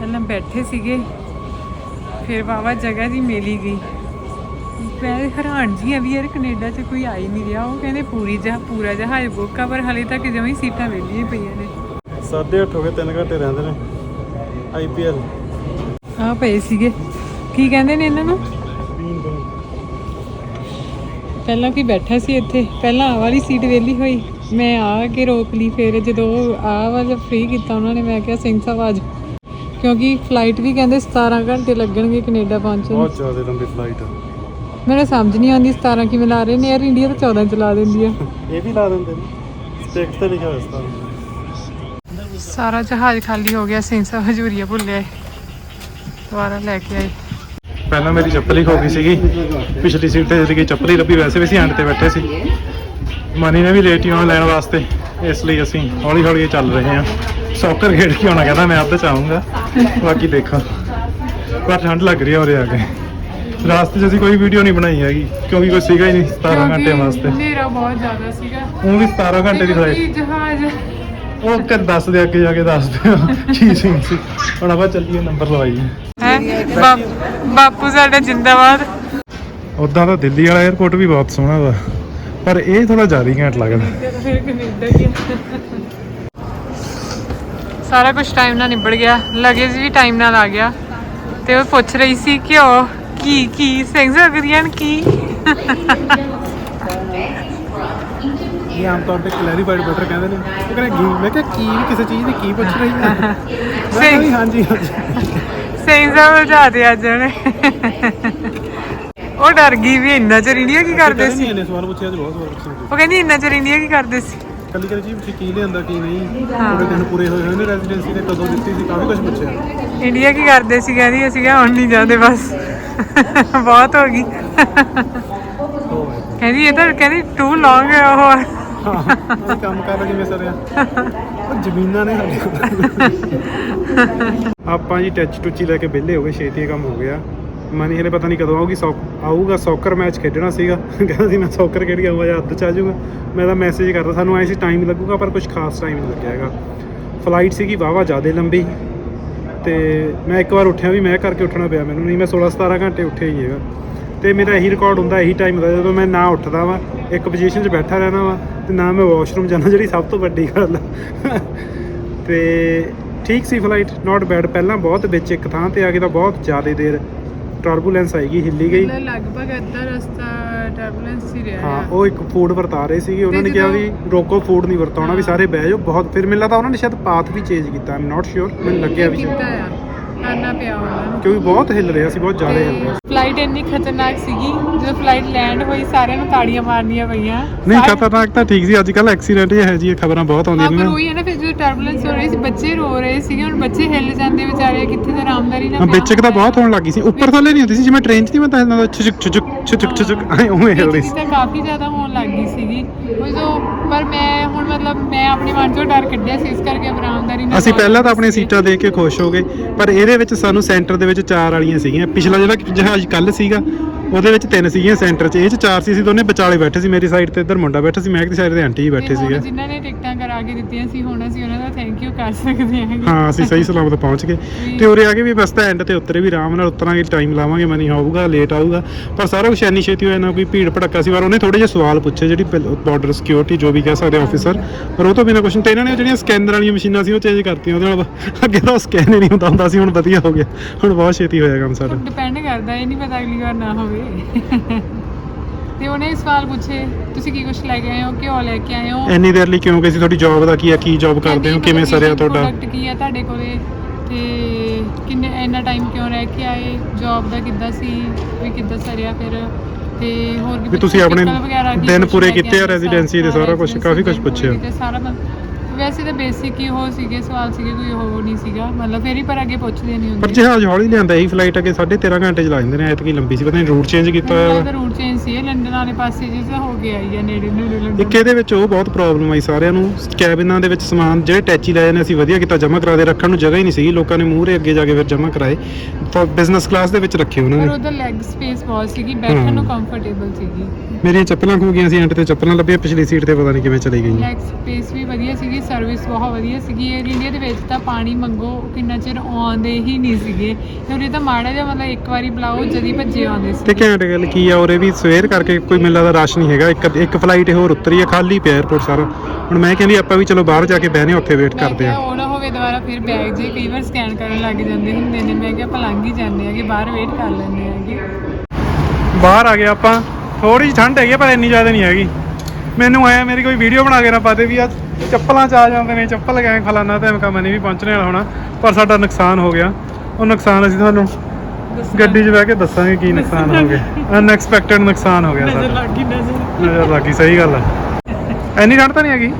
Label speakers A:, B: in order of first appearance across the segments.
A: ਪਹਿਲਾਂ ਬੈਠੇ ਸੀਗੇ ਫਿਰ ਵਾਵਾ ਜਗ੍ਹਾ ਜੀ ਮਿਲੀ ਗਈ। ਮੈਂ ਹੈਰਾਨ ਜੀ ਆ ਵੀ ਯਾਰ ਕੈਨੇਡਾ 'ਚ ਕੋਈ ਆ ਹੀ ਨਹੀਂ ਰਿਹਾ। ਉਹ ਕਹਿੰਦੇ ਪੂਰੀ ਜਹਾ ਪੂਰਾ ਜਹਾਜ਼ ਬੁੱਕ ਆ ਪਰ ਹਲੇ ਤੱਕ ਜਮੀ ਸੀਟਾਂ ਵਿਹਲੀਆਂ ਹੀ ਪਈਆਂ ਨੇ।
B: 8:30 ਹੋ ਗਏ 3 ਘੰਟੇ ਰਹਿੰਦੇ ਨੇ। ਆਈਪੀਐਲ
A: ਆ ਪਏ ਸੀਗੇ। ਕੀ ਕਹਿੰਦੇ ਨੇ ਇਹਨਾਂ ਨੂੰ? ਪਹਿਲਾਂ ਕੋਈ ਬੈਠਾ ਸੀ ਇੱਥੇ। ਪਹਿਲਾਂ ਆ ਵਾਲੀ ਸੀਟ ਵਿਹਲੀ ਹੋਈ। ਮੈਂ ਆ ਕੇ ਰੋਕ ਲਈ ਫਿਰ ਜਦੋਂ ਆ ਵਾਲਾ ਫ੍ਰੀ ਕੀਤਾ ਉਹਨਾਂ ਨੇ ਮੈਂ ਕਿਹਾ ਸਿੰਘ ਸਾਹਿਬ ਆ ਜਾਓ। ਕਿਉਂਕਿ ਫਲਾਈਟ ਵੀ ਕਹਿੰਦੇ 17 ਘੰਟੇ ਲੱਗਣਗੇ ਕੈਨੇਡਾ ਪਹੁੰਚਣ ਨੂੰ
B: ਬਹੁਤ ਜ਼ਿਆਦਾ ਲੰਬੀ ਫਲਾਈਟ ਆ।
A: ਮੈਨੂੰ ਸਮਝ ਨਹੀਂ ਆਉਂਦੀ 17 ਕਿਵੇਂ ਲਾ ਰਹੇ ਨੇ। ਯਾਰ ਇੰਡੀਆ ਤਾਂ 14 ਚਲਾ ਦਿੰਦੀ ਆ।
B: ਇਹ ਵੀ ਲਾ ਦਿੰਦੇ ਨੇ। ਸਟੇਕ ਤੇ ਲਿਖਿਆ ਹੋਇਆ ਸਤਾਰਾਂ।
A: ਸਾਰਾ ਜਹਾਜ਼ ਖਾਲੀ ਹੋ ਗਿਆ। ਸਿੰਘ ਸਾਹਿਬ ਹਜੂਰੀਆ ਭੁੱਲਿਆ ਦੁਬਾਰਾ ਲੈ ਕੇ ਆਏ।
B: ਪਹਿਲਾਂ ਮੇਰੀ ਚੱਪਲ ਹੀ ਖੋ ਗਈ ਸੀਗੀ। ਪਿਛਲੀ ਸੀਟ ਤੇ ਜਿਹੜੀ ਚੱਪਲ ਹੀ ਲੱਭੀ ਵੈਸੇ ਵੀ ਅਸੀਂ ਐਂਡ ਤੇ ਬੈਠੇ ਸੀ। ਮਨੀ ਨੇ ਵੀ ਲੇਟ ਹੀ ਆਉਣਾ ਲੈਣ ਵਾਸਤੇ। ਇਸ ਲਈ ਅਸੀਂ ਹੌਲੀ ਹੌਲੀ ਚੱਲ ਰਹੇ ਹਾਂ। ਸੌਕਰ ਖੇਡ ਕੇ ਆਉਣਾ ਕਹਿੰਦਾ ਮੈਂ ਅੱਧ ਚ ਆਊਂਗਾ ਬਾਕੀ ਦੇਖੋ। ਪਰ ਠੰਡ ਲੱਗ ਰਹੀ ਹੈ ਉਰੇ ਆ ਕੇ। ਰਾਸਤੇ 'ਚ ਅਸੀਂ ਕੋਈ ਵੀਡੀਓ ਨਹੀਂ ਬਣਾਈ ਹੈਗੀ ਕਿਉਂਕਿ ਕੋਈ ਸੀਗਾ ਹੀ ਨਹੀਂ 17 ਘੰਟੇ ਵਾਸਤੇ।
A: ਹਨੇਰਾ ਬਹੁਤ ਜ਼ਿਆਦਾ ਸੀਗਾ।
B: ਉਹ ਵੀ 17 ਘੰਟੇ ਦੀ ਫਲਾਈਟ
A: ਜਹਾਜ਼।
B: ਉਹ ਕਰ ਦੱਸ ਦੇ ਅੱਗੇ ਜਾ ਕੇ ਦੱਸ ਦੇ ਕੀ ਸੀ ਸੀ। ਹੁਣ ਆਪਾਂ ਚੱਲੀਏ ਨੰਬਰ ਲਵਾਈਏ।
A: ਹੈ? ਬਾਪੂ ਸਾਡਾ ਜਿੰਦਾਬਾਦ।
B: ਉਦਾਂ ਤਾਂ ਦਿੱਲੀ ਵਾਲਾ 에어ਪੋਰਟ ਵੀ ਬਹੁਤ ਸੋਹਣਾ ਵਾ। ਪਰ ਇਹ ਥੋੜਾ ਜ਼ਿਆਦਾ ਹੀ ਘੈਂਟ ਲੱਗਦਾ।
A: ਸਾਰਾ ਕੁਝ ਟਾਈਮ ਨਾਲ ਨਿਬੜ ਗਿਆ। ਲਗੇਜ ਵੀ ਟਾਈਮ ਨਾਲ ਆ ਗਿਆ। ਤੇ ਉਹ ਪੁੱਛ ਰਹੀ ਸੀ ਕਿ ਉਹ ਕੀ ਕੀ ਸਿੰਘ ਸਕਦੀਆਂ ਕੀ?
B: ਇਹ ਆਮ ਤੌਰ ਤੇ ਕਲੈਰੀਫਾਈਡ ਬਟਰ ਕਹਿੰਦੇ ਨੇ। ਉਹ ਕਹਿੰਦੇ ਕੀ ਮੈਂ ਕਿਹਾ ਕੀ ਕਿਸੇ ਚੀਜ਼ ਦੀ ਕੀ ਪੁੱਛ ਰਹੀ ਹੈ? ਮੈਂ ਕਿਹਾ ਵੀ ਹਾਂਜੀ ਹਾਂਜੀ।
A: ਸਿੰਘ ਸਾਹਿਬ ਅੱਜ ਉਹਨੇ। ਉਹ ਡਰ ਗਈ ਵੀ ਇੰਨਾ ਚਿਰ ਇੰਡੀਆ ਕੀ ਕਰਦੇ ਸੀ।
B: ਇਹਨੇ ਸਵਾਲ ਪੁੱਛਿਆ ਅੱਜ ਬਹੁਤ ਸਵਾਲ ਪੁੱਛੇ
A: ਉਹ ਕਹਿੰਦੀ ਇੰਨਾ ਚਿਰ ਇੰਡੀਆ ਕੀ ਕਰਦੇ ਸੀ।
B: ਕੱਲੀ ਕੱਲੀ ਚੀਜ਼ ਪੁੱਛੀ ਕੀ ਲਿਆਂਦਾ ਕੀ ਨਹੀਂ। ਪੂਰੇ ਦਿਨ ਪੂਰੇ ਹੋਏ ਹੋਏ ਨੇ ਰੈਜ਼ੀਡੈਂਸੀ ਨੇ ਕਦੋਂ ਦਿੱਤੀ ਸੀ ਕਾਫੀ ਕੁਝ ਪੁੱਛਿਆ।
A: ਇੰਡੀਆ ਕੀ ਕਰਦੇ ਸੀ ਕਹਿੰਦੀ ਅਸੀਂ ਕਿਹਾ ਹੁਣ ਨਹੀਂ ਜਾਂਦੇ ਬਸ। ਬਹੁਤ ਹੋ ਗਈ। ਕਹਿੰਦੀ ਇਹ ਤਾਂ ਕਹਿੰਦੀ ਟੂ ਲੌਂਗ ਹੈ ਉਹ।
B: ਅਸੀਂ ਕੰਮ ਕਰ ਰਹੇ ਜਿਵੇਂ ਸਰਿਆ ਉਹ ਜ਼ਮੀਨਾਂ ਨੇ ਸਾਡੇ ਕੋਲ। ਆਪਾਂ ਜੀ ਟੱਚ ਟੁੱਚੀ ਲੈ ਕੇ ਵਿਹਲੇ ਹੋ ਗਏ ਛੇਤੀ ਇਹ ਕੰਮ ਹੋ ਗਿਆ। ਮਨੀ ਹਲੇ ਪਤਾ ਨਹੀਂ ਕਦੋਂ ਆਊਗੀ ਸੌ ਆਊਗਾ ਸੌਕਰ ਮੈਚ ਖੇਡਣਾ ਸੀਗਾ। ਕਹਿੰਦਾ ਸੀ, ਮੈਂ ਸੌਕਰ ਖੇਡ ਕੇ ਆਊਗਾ, ਜਾਂ ਅੱਧ ਚ ਆ ਜਾਊਗਾ। ਮੈਂ ਤਾਂ ਮੈਸੇਜ ਕਰਦਾ, ਸਾਨੂੰ ਐਂ ਸੀ ਟਾਈਮ ਲੱਗੂਗਾ, ਪਰ ਕੁਝ ਖਾਸ ਟਾਈਮ ਨਹੀਂ ਲੱਗਿਆ ਹੈਗਾ। ਫਲਾਈਟ ਸੀਗੀ ਵਾਵਾ ਜ਼ਿਆਦਾ ਲੰਬੀ। ਤੇ ਮੈਂ ਇੱਕ ਵਾਰ ਉੱਠਿਆ ਵੀ ਮੈਂ ਕਰਕੇ ਉੱਠਣਾ ਪਿਆ ਮੈਨੂੰ, ਨਹੀਂ ਮੈਂ 16 17 ਘੰਟੇ ਉੱਠਿਆ ਹੀ ਹੈਗਾ। ਤੇ ਮੇਰਾ ਇਹੀ ਰਿਕਾਰਡ ਹੁੰਦਾ, ਇਹੀ ਟਾਈਮ ਹੁੰਦਾ, ਜਦੋਂ ਮੈਂ ਨਾ ਉੱਠਦਾ ਵਾਂ, ਇੱਕ ਪੋਜੀਸ਼ਨ 'ਚ ਬੈਠਾ ਰਹਿਣਾ ਵਾ, ਤੇ ਨਾ ਮੈਂ ਵਾਸ਼ਰੂਮ ਜਾਣਾ, ਜਿਹੜੀ ਸਭ ਤੋਂ ਵੱਡੀ ਗੱਲ ਆ। ਤੇ ਠੀਕ ਸੀ ਫਲਾਈਟ ਨਾਟ ਬੈਡ ਪਹਿਲਾਂ ਬਹੁਤ ਵਿੱਚ ਇੱਕ ਥਾਂ ਤੇ ਆ ਕੇ ਤਾਂ ਬਹੁਤ ਜ਼ਿਆਦਾ ਦੇਰ ਟਰਬੂਲੈਂਸ ਆਏਗੀ ਹਿੱਲੀ ਗਈ।
A: ਲਗਭਗ ਅੱਧਾ ਰਸਤਾ ਟਰਬੂਲੈਂਸ ਹੀ ਰਿਹਾ।
B: ਹਾਂ ਉਹ ਇੱਕ ਫੂਡ ਵਰਤਾ ਰਹੇ ਸੀਗੇ। ਉਹਨਾਂ ਨੇ ਕਿਹਾ ਵੀ ਰੋਕੋ ਫੂਡ ਨਹੀਂ ਵਰਤਾਉਣਾ ਵੀ। ਸਾਰੇ ਬਹਿ ਜਾਓ। ਬਹੁਤ ਫਿਰ ਮੈਨੂੰ ਲੱਗਦਾ ਉਹਨਾਂ ਨੇ ਸ਼ਾਇਦ ਪਾਥ ਵੀ ਚੇਂਜ ਕੀਤਾ ਆਮ ਨਾਟ ਸ਼ੋਰ ਮੈਨੂੰ ਲੱਗਿਆ ਵੀ
A: ਕੀਤਾ ਆ ਕਰਨਾ ਪਿਆ ਉਹਨਾਂ ਨੂੰ।
B: ਕਿਉਂਕਿ ਬਹੁਤ ਹਿੱਲ ਰਿਹਾ ਸੀ ਬਹੁਤ ਜ਼ਿਆਦਾ ਹਿੱਲ ਰਿਹਾ ਸੀ।
A: ਫਲਾਈਟ ਇੰਨੀ ਖਤਰਨਾਕ ਸੀਗੀ ਜਦੋਂ ਫਲਾਈਟ ਲੈਂਡ ਹੋਈ ਸਾਰਿਆਂ ਨੂੰ ਤਾੜੀਆਂ ਮਾਰਨੀਆਂ ਪਈਆਂ।
B: ਨਹੀਂ
A: ਸਾਰੇ-
B: ਖਤਰਨਾਕ ਤਾਂ ਠੀਕ ਸੀ ਅੱਜ ਕੱਲ ਐਕਸੀਡੈਂਟ ਇਹ ਹੈ ਜੀ ਇਹ ਖਬਰਾਂ ਬਹੁਤ
A: ਹਾਂ
B: ਆਉਂਦੀਆਂ
A: ਪਰ
B: ਨੇ
A: ਉਹੀ ਹੈ ਨਾ ਫਿਰ ਜਦੋਂ ਟਰਬੂਲੈਂਸ ਹੋ ਰਹੀ ਸੀ ਬੱਚੇ ਰੋ ਰਹੇ ਸੀਗੇ ਹੁਣ ਬੱਚੇ ਹਿੱਲ ਜਾਂਦੇ ਵਿਚਾਰੇ ਕਿੱਥੇ ਤਾਂ ਆਰਾਮਦਾਰੀ ਨਾਲ
B: ਹਾਂ ਵਿੱਚ ਇੱਕ ਤਾਂ ਬਹੁਤ ਹੋਣ ਲੱਗੀ ਸੀ ਉੱਪਰ ਥੱਲੇ ਨਹੀਂ ਹੁੰਦੀ ਸੀ ਜਿਵੇਂ ਟ੍ਰੇਨ 'ਚ ਨਹੀਂ ਮੈਂ ਤਾਂ ਹਿੱਲਦਾ ਛੁਚਕ ਛੁਚਕ ਛੁਚਕ ਛੁਚਕ ਐ ਉਵੇਂ ਹਿੱਲ ਰਹੀ ਸੀ
A: ਤਾਂ ਕਾਫੀ ਜ਼ਿਆਦਾ ਹੋਣ ਲੱਗ ਗਈ ਸੀਗੀ। ਉਦੋਂ ਪਰ ਮੈਂ ਹੁਣ ਮਤਲਬ ਮੈਂ ਆਪਣੇ ਮਨ ਚੋਂ ਡਰ ਕੱਢਿਆ ਸੀ ਇਸ ਕਰਕੇ ਆਰਾਮਦਾਰੀ ਨਾਲ
B: ਅਸੀਂ ਪਹਿਲਾਂ ਤਾਂ ਆਪਣੀਆਂ। ਸੀਟਾਂ ਦੇਖ ਕੇ ਖੁਸ਼ ਹੋ ਗਏ ਪਰ ਇਹਦੇ ਵਿੱਚ ਸਾਨੂੰ ਸੈਂਟਰ ਦੇ ਵਿੱਚ ਚਾਰ ਵਾਲੀਆਂ ਸੀਗੀਆਂ। ਪਿਛਲਾ ਜਿਹੜਾ ਜਹਾਜ਼ ਕੱਲ ਸੀਗਾ ਉਹਦੇ ਵਿੱਚ ਤਿੰਨ ਸੀਗੀਆਂ ਸੈਂਟਰ 'ਚ। ਇਹ 'ਚ ਚਾਰ ਸੀ ਅਸੀਂ ਦੋਨੇ ਵਿਚਾਲੇ ਬੈਠੇ ਸੀ ਮੇਰੀ ਸਾਈਡ ਤੇ ਇੱਧਰ ਮੁੰਡਾ ਬੈਠਾ ਸੀ ਮੈਂ ਦੀ ਸਾਈਡ ਤੇ ਆਂਟੀ ਜੀ ਬੈਠੇ ਸੀਗੇ।
A: ਜਿਨ੍ਹਾਂ ਨੇ ਟਿਕਟਾਂ ਕਰਾ ਕੇ ਦਿੱਤੀਆਂ ਸੀ ਹੁਣ ਅਸੀਂ ਉਹਨਾਂ ਦਾ ਥੈਂਕ ਯੂ ਕਰ ਸਕਦੇ ਹਾਂ।
B: ਹਾਂ ਅਸੀਂ ਸਹੀ ਸਲਾਮਤ ਪਹੁੰਚ ਗਏ। ਤੇ ਉਰੇ ਆ ਕੇ ਵੀ ਬਸ ਤਾਂ ਐਂਡ ਤੇ ਉਤਰੇ ਵੀ ਆਰਾਮ ਨਾਲ ਉਤਰਾਂਗੇ ਟਾਈਮ ਲਾਵਾਂਗੇ ਮਨੀ ਆਊਗਾ ਲੇਟ ਆਊਗਾ। ਪਰ ਸਾਰਾ ਕੁਝ ਐਨੀ ਛੇਤੀ ਹੋਇਆ ਨਾ ਕੋਈ ਭੀੜ ਭੜੱਕਾ ਸੀ। ਪਰ ਉਹਨੇ ਥੋੜੇ ਜਿਹੇ ਸਵਾਲ ਪੁੱਛੇ ਜਿਹੜੀ ਬਾਰਡਰ ਸਿਕਿਉਰਿਟੀ ਜੋ ਵੀ ਕਹਿ ਸਕਦੇ ਆਫੀਸਰ ਪਰ ਉਹ ਤੋਂ ਬਿਨਾਂ ਨਹੀਂ ਤੇ ਇਹਨਾਂ ਨੇ ਜਿਹੜੀਆਂ ਸਕੈਨਰ ਵਾਲੀਆਂ ਮਸ਼ੀਨਾਂ ਸੀ ਉਹ ਚੇਂਜ ਕਰਤੀਆਂ। ਉਹਦੇ ਨਾਲ ਅੱਗੇ ਤਾਂ ਸਕੈਨ ਹੀ ਨਹੀਂ ਹੁੰਦਾ ਹੁੰਦਾ ਸੀ ਹੁਣ ਵਧੀਆ ਹੋ ਗਿਆ। ਹੁਣ ਬਹੁਤ ਛੇਤੀ ਹੋਇਆ ਕੰਮ ਸਾਡਾ।
A: ਡਿਪੈਂਡ ਕਰਦਾ ਇਹ ਨਹੀਂ ਪਤਾ ਅਗਲੀ ਵਾਰ ਨਾ ਹੋਵੇ। ਤੇ ਉਹਨੇ ਸਵਾਲ ਪੁੱਛੇ ਤੁਸੀਂ ਕੀ ਕੁਝ ਲੈ ਕੇ ਆਏ ਹੋ? ਕਿਉਂ ਲੈ ਕੇ ਆਏ ਹੋ?
B: ਇੰਨੀ ਦੇਰ ਲਈ ਕਿਉਂ ਗਏ ਸੀ? ਤੁਹਾਡੀ ਜੌਬ ਦਾ ਕੀ ਆ? ਕੀ ਜੌਬ ਕਰਦੇ ਹੋ? ਕਿਵੇਂ ਸਰਿਆ ਤੁਹਾਡਾ?
A: ਪ੍ਰੋਡਕਟ ਕੀ ਆ ਤੁਹਾਡੇ ਕੋਲੇ? ਤੇ ਕਿੰਨੇ ਇੰਨਾ ਟਾਈਮ ਕਿਉਂ ਰਹਿ ਕੇ ਆਏ? ਜੌਬ ਦਾ ਕਿੱਦਾਂ ਸੀ? ਵੀ ਕਿੱਦਾਂ ਸਰਿਆ ਫਿਰ? ਤੇ ਹੋਰ
B: ਵੀ ਤੁਸੀਂ ਆਪਣੇ ਦਿਨ ਪੂਰੇ ਕੀਤੇ ਆ residency ਦੇ, ਸਾਰਾ
A: residency
B: ਕਾਫੀ
A: ਪੂਰੇ
B: ਪੁੱਛਿਆ।
A: ਕੀਤੇ, ਸਾਰਾ ਵੈਸੇ ਤਾਂ ਬੇਸਿਕ ਹੀ ਉਹ ਸੀਗੇ ਸਵਾਲ ਸੀਗੇ ਕੋਈ ਉਹ ਨਹੀਂ ਸੀਗਾ। ਮਤਲਬ ਫੇਰ ਹੀ ਪਰ ਅੱਗੇ ਪੁੱਛਦੇ ਨਹੀਂ
B: ਪਰ
A: ਹੁੰਦੇ
B: ਜਹਾਜ਼ ਹੌਲੀ ਲਿਆਂਦਾ ਇਹੀ ਫਲਾਈਟ ਅੱਗੇ 13.5 ਘੰਟੇ ਚ ਲਾ ਜਾਂਦੇ ਨੇ ਐਤਕੀ ਲੰਬੀ ਸੀ ਪਤਾ ਨਹੀਂ ਰੂਟ ਚੇਂਜ ਕੀਤਾ ਹੋਇਆ। ਵਾ।
A: ਉਹਦਾ ਰੂਟ ਚੇਂਜ ਸੀ ਲੰਡਨ ਵਾਲੇ ਪਾਸੇ ਜਿਸ ਦਾ ਹੋ ਗਿਆ ਹੀ ਆ ਨੇੜੇ ਨੇੜੇ ਲੰਡਨ
B: ਇੱਕ ਇਹਦੇ ਵਿੱਚ ਉਹ ਬਹੁਤ ਪ੍ਰੋਬਲਮ ਆਈ ਸਾਰਿਆਂ ਨੂੰ ਕੈਬਿਨਾਂ ਦੇ ਵਿੱਚ ਸਮਾਨ ਜਿਹੜੇ ਟੈਚੀ ਲੈ ਜਾਂਦੇ ਅਸੀਂ ਵਧੀਆ ਕੀਤਾ ਜਮ੍ਹਾਂ ਕਰਾ ਦੇ ਰੱਖਣ ਨੂੰ ਜਗ੍ਹਾ ਹੀ ਨਹੀਂ ਸੀਗੀ ਲੋਕਾਂ ਨੇ ਮੂਹਰੇ ਅੱਗੇ ਜਾ ਕੇ ਫਿਰ ਜਮ੍ਹਾਂ ਕਰਾਏ। ਤਾਂ ਬਿਜ਼ਨਸ ਕਲਾਸ ਦੇ ਵਿੱਚ ਰੱਖੇ ਉਹਨਾਂ
A: ਪਰ
B: ਨੇ।
A: ਉਹਦਾ ਲੈਗ ਸਪੇਸ ਬਹੁਤ ਸੀਗੀ ਬੈਠਣ ਨੂੰ ਕੰਫਰਟੇਬਲ ਸੀਗੀ।
B: ਮੇਰੀਆਂ ਚੱਪਲਾਂ ਖੋ ਗਈਆਂ ਸੀ ਐਂਡ ਤੇ ਚੱਪਲਾਂ ਲੱਭੀਆਂ ਪਿਛਲੀ ਸੀਟ ਤੇ ਪਤਾ ਨਹੀਂ ਕਿਵੇਂ ਚਲੀ ਗਈਆਂ।
A: ਲੈਗ ਸਪੇਸ ਵੀ ਵਧੀਆ ਸੀਗੀ ਸਰਵਿਸ ਬਹੁਤ ਵਧੀਆ ਸੀਗੀ। 에ਅਰ ਇੰਡੀਆ ਦੇ ਵਿੱਚ ਤਾਂ ਪਾਣੀ ਮੰਗੋ ਕਿੰਨਾ ਚਿਰ ਆਉਂਦੇ ਹੀ ਨਹੀਂ ਸੀਗੇ। ਤੇ ਉਰੇ ਤਾਂ ਮਾੜਾ ਜਿਹਾ ਮਤਲਬ ਇੱਕ ਵਾਰੀ ਬੁਲਾਓ ਜਦੀ ਭੱਜੇ ਆਉਂਦੇ ਸੀ
B: ਤੇ ਘੈਂਟ ਗੱਲ ਕੀ ਆ ਉਰੇ ਵੀ ਸਵੇਰ ਕਰਕੇ ਕੋਈ ਮੈਨੂੰ ਲੱਗਦਾ ਰਸ਼ ਨਹੀਂ ਹੈਗਾ। ਇੱਕ ਇੱਕ ਫਲਾਈਟ ਹੋਰ ਉਤਰੀ ਆ ਖਾਲੀ ਪਿਆ 에ਅਰਪੋਰਟ ਸਾਰਾ। ਹੁਣ ਮੈਂ ਕਹਿੰਦੀ ਆਪਾਂ ਵੀ ਚਲੋ ਬਾਹਰ ਜਾ ਕੇ ਬਹਿਨੇ ਉੱਥੇ ਵੇਟ ਕਰਦੇ ਆ।
A: ਉਹ ਨਾ ਹੋਵੇ ਦੁਬਾਰਾ ਫਿਰ ਬੈਗ ਜੇ ਕਈ ਵਾਰ ਸਕੈਨ ਕਰਨ ਲੱਗ ਜਾਂਦੇ ਹੁੰਦੇ ਨੇ। ਮੈਂ ਕਿਹਾ ਆਪਾਂ ਲੰਘ ਹੀ ਜਾਂਦੇ ਆਗੇ ਬਾਹਰ ਵੇਟ ਕਰ ਲੈਂਦੇ ਆਗੇ
B: ਬਾਹਰ ਆ ਗਏ ਆਪਾਂ। ਥੋੜੀ ਠੰਡ ਹੈਗੀ ਪਰ ਇੰਨੀ ਜ਼ਿਆਦਾ ਨਹੀਂ ਹੈਗੀ। ਮੈਨੂੰ ਆਇਆ ਮੇਰੀ ਕੋਈ ਵੀਡੀਓ ਬਣਾ ਕੇ ਨਾ ਪਾਦੇ ਵੀ ਆ ਚੱਪਲਾਂ ਚ ਆ ਜਾਂਦੇ ਨੇ ਚੱਪਲ ਗਏ ਫਲਾਨਾ ਤੇ ਮੈਂ ਨਹੀਂ ਵੀ ਪਹੁੰਚਣੇ ਵਾਲਾ ਹੋਣਾ ਪਰ ਸਾਡਾ ਨੁਕਸਾਨ ਹੋ ਗਿਆ। ਉਹ ਨੁਕਸਾਨ ਅਸੀਂ ਤੁਹਾਨੂੰ ਗੱਡੀ 'ਚ ਬਹਿ ਕੇ ਦੱਸਾਂਗੇ ਕੀ ਨੁਕਸਾਨ ਹੋ ਗਿਆ। ਅਨਐਕਸਪੈਕਟਡ ਨੁਕਸਾਨ ਹੋ ਗਿਆ
A: ਨਜ਼ਰ ਲੱਗ ਗਈ ਨਜ਼ਰ।
B: ਨਜ਼ਰ ਲੱਗੀ ਸਹੀ ਗੱਲ ਆ। ਇੰਨੀ ਠੰਡ ਤਾਂ ਨਹੀਂ ਹੈਗੀ?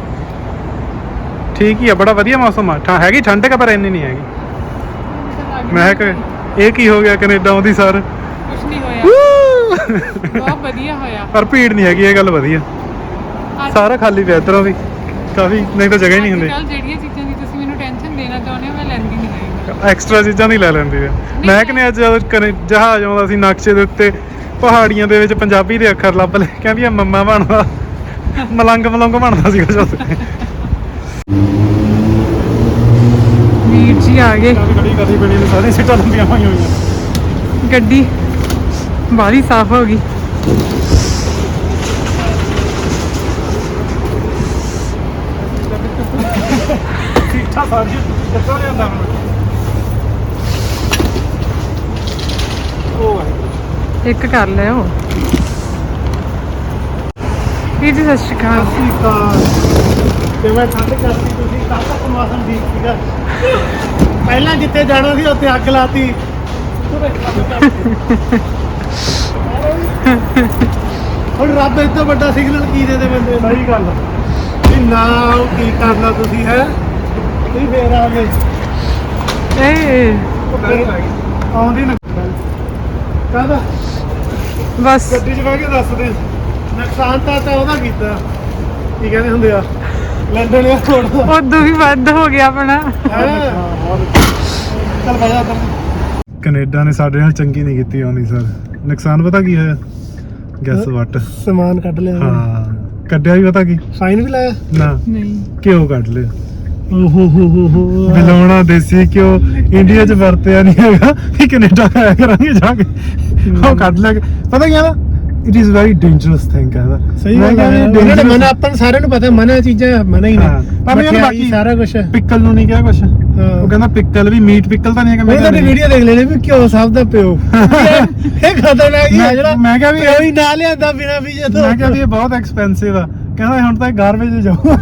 B: ਠੀਕ ਹੀ ਆ ਬੜਾ ਵਧੀਆ ਮੌਸਮ ਆ। ਠਾ ਹੈਗੀ ਠੰਡ ਕਾ ਪਰ ਇੰਨੀ ਨਹੀਂ ਹੈਗੀ? ਮੈਂ ਕਿ ਇਹ ਕੀ ਹੋ ਗਿਆ ਕੈਨੇਡਾ ਆਉਂਦੀ ਸਰ।
A: ਕੁਝ ਨਹੀਂ ਹੋਇਆ। ਬਹੁਤ ਵਧੀਆ ਹੋਇਆ।
B: ਪਰ ਭੀੜ ਨਹੀਂ ਹੈਗੀ ਇਹ ਗੱਲ ਵਧੀਆ। ਸਾਰਾ ਖਾਲੀ ਪਿਆ ਇੱਧਰੋਂ ਵੀ। ਕਾਫੀ ਨਹੀਂ ਤਾਂ ਜਗ੍ਹਾ ਹੀ ਨਹੀਂ ਹੁੰਦੀ।
A: ਕੱਲ ਜਿਹੜੀਆਂ ਚੀਜ਼ਾਂ ਦੀ ਤੁਸੀਂ ਮੈਨੂੰ ਟੈਨਸ਼ਨ ਦੇਣਾ ਚਾਹੁੰਦੇ ਹੋ ਮੈਂ ਲੈਂਦੀ ਨਹੀਂ ਹੈਗੀ।
B: ਐਕਸਟਰਾ ਚੀਜ਼ਾਂ ਨਹੀਂ ਲੈ ਲੈਂਦੀ ਆ। ਮੈਂ ਕਹਿੰਦੇ ਅੱਜ ਜਦੋਂ ਕਨੇ ਜਹਾਜ਼ ਆਉਂਦਾ ਸੀ ਨਕਸ਼ੇ ਦੇ ਉੱਤੇ ਪਹਾੜੀਆਂ ਦੇ ਵਿੱਚ ਪੰਜਾਬੀ ਦੇ ਅੱਖਰ ਲੱਭ ਲਏ। ਕਹਿੰਦੀ ਆ ਮੰਮਾ ਬਣਦਾ। ਮਲੰਗ ਮਲੰਗ ਬਣਦਾ ਸੀ ਉੱਥੇ
A: ਵੀਰ ਜੀ ਆ ਗਏ।
B: ਖੜੀ ਕਰਦੀ ਬਣੀ ਨੇ ਸਾਰੀ ਸੀਟਾਂ ਲੰਬੀਆਂ ਹੋਈਆਂ।
A: ਗੱਡੀ ਬਾਹਲੀ ਸਾਫ਼ ਹੋ ਗਈ।
B: ਕਿੱਥੋਂ ਲਿਆਂਦਾ ਹੁਣ? ਉਹ
A: ਇੱਕ ਕਰ ਲਿਓ। ਵੀਰ ਜੀ ਸਤਿ ਸ਼੍ਰੀ ਅਕਾਲ।
C: ਜਿਵੇਂ ਠੰਡ ਕਰਦੀ ਤੁਸੀਂ? ਕੱਲ ਤੱਕ ਮੌਸਮ ਠੀਕ ਸੀਗਾ। ਪਹਿਲਾਂ ਜਿੱਥੇ ਜਾਣਾ ਸੀ ਉੱਥੇ ਅੱਗ ਲਾਤੀ। ਹੁਣ ਰੱਬ ਇਸ ਤੋਂ ਵੱਡਾ ਸਿਗਨਲ ਕੀ ਦੇ ਦੇ ਬੰਦੇ ਨੂੰ?
B: ਸਹੀ ਗੱਲ।
C: ਵੀ ਨਾ ਉਹ ਕੀ ਕਰਨਾ ਤੁਸੀਂ ਹੈ? ਤੁਸੀਂ ਫੇਰ ਆ ਗਏ।
A: ਏ
B: ਆਉਂਦੀ ਨਾ।
C: ਕਾਹਦਾ?
A: ਬਸ।
B: ਗੱਡੀ 'ਚ ਬਹਿ ਕੇ ਦੱਸ ਦੇ।
C: ਨੁਕਸਾਨ ਤਾਂ ਤਾਂ ਉਹਦਾ ਕੀਤਾ। ਕੀ ਕਹਿੰਦੇ ਹੁੰਦੇ ਆ? ਲੰਡਨ 에어ਪੋਰਟ ਦਾ।
A: ਉਦੋਂ ਵੀ ਵੱਧ ਹੋ ਗਿਆ ਆਪਣਾ।
C: ਹੈ? ਚੱਲ ਬਜਾ ਤਾਂ।
B: ਕੈਨੇਡਾ ਨੇ ਸਾਡੇ ਨਾਲ ਚੰਗੀ ਨਹੀਂ ਕੀਤੀ ਆਉਂਦੀ ਸਰ। ਨੁਕਸਾਨ ਪਤਾ ਕੀ ਹੋਇਆ? ਗੈਸ ਵੱਟ
C: ਸਮਾਨ ਕੱਢ ਲਿਆ।
B: ਹਾਂ। ਕੱਢਿਆ ਵੀ ਪਤਾ ਕੀ?
C: ਸਾਈਨ ਵੀ ਲਾਇਆ?
B: ਨਾ।
A: ਨਹੀਂ।
B: ਘਿਓ ਕੱਢ ਲਿਆ।
C: ਹੋ ਹੋ ਹੋ
B: ਬਿਲਾਉਣਾ ਦੇਸੀ ਘਿਓ ਇੰਡੀਆ 'ਚ ਵਰਤਿਆ ਨਹੀਂ ਹੈਗਾ। ਵੀ ਕੈਨੇਡਾ ਖਾਇਆ ਕਰਾਂਗੇ ਜਾ ਕੇ। ਉਹ ਕੱਢ ਕੇ- ਪਤਾ ਕੀ ਹੈ it is very dangerous thing ਕਹਿੰਦਾ।
C: ਸਹੀ ਗੱਲ ਹੈ। ਉਹਨਾਂ ਨੇ ਮਨਾ ਆਪਾਂ ਸਾਰਿਆਂ ਨੂੰ ਪਤਾ ਮਨਾ ਚੀਜ਼ਾਂ ਮਨਾ ਹੀ
B: ਹਾਂ।
C: ਨੇ
B: ਪਰ
C: ਮਠਿਆਈ,
B: ਬਾਕੀ-
C: ਸਾਰਾ ਕੁਝ
B: ਪਿੱਕਲ ਨੂੰ ਨਹੀਂ ਕਿਹਾ ਕੁਛ। ਉਹ ਕਹਿੰਦਾ ਪਿੱਕਲ ਵੀ ਮੀਟ ਪਿੱਕਲ ਤਾਂ ਨਹੀਂ ਹੈਗਾ।
C: ਮੈਂ ਤੁਹਾਡੀ
B: ਨਹੀਂ।
C: ਵੀਡੀਓ ਦੇਖ ਲੈਣੇ ਵੀ ਕਿਉਂ ਸਭ ਦਾ ਪਿਓ। ਇਹ ਖਤਰਨਾਕ ਹੀ ਹੈ ਜਿਹੜਾ
B: ਮੈਂ ਕਿਹਾ ਵੀ
C: ਕੋਈ ਨਾ ਲਿਆਂਦਾ ਬਿਨਾ ਵੀ ਜਦੋਂ
B: ਮੈਂ ਕਿਹਾ ਵੀ ਇਹ ਬਹੁਤ ਐਕਸਪੈਂਸਿਵ ਆ। ਕਹਿੰਦਾ ਹੁਣ ਤਾਂ ਗਾਰਬੇਜ ਜਾਊ।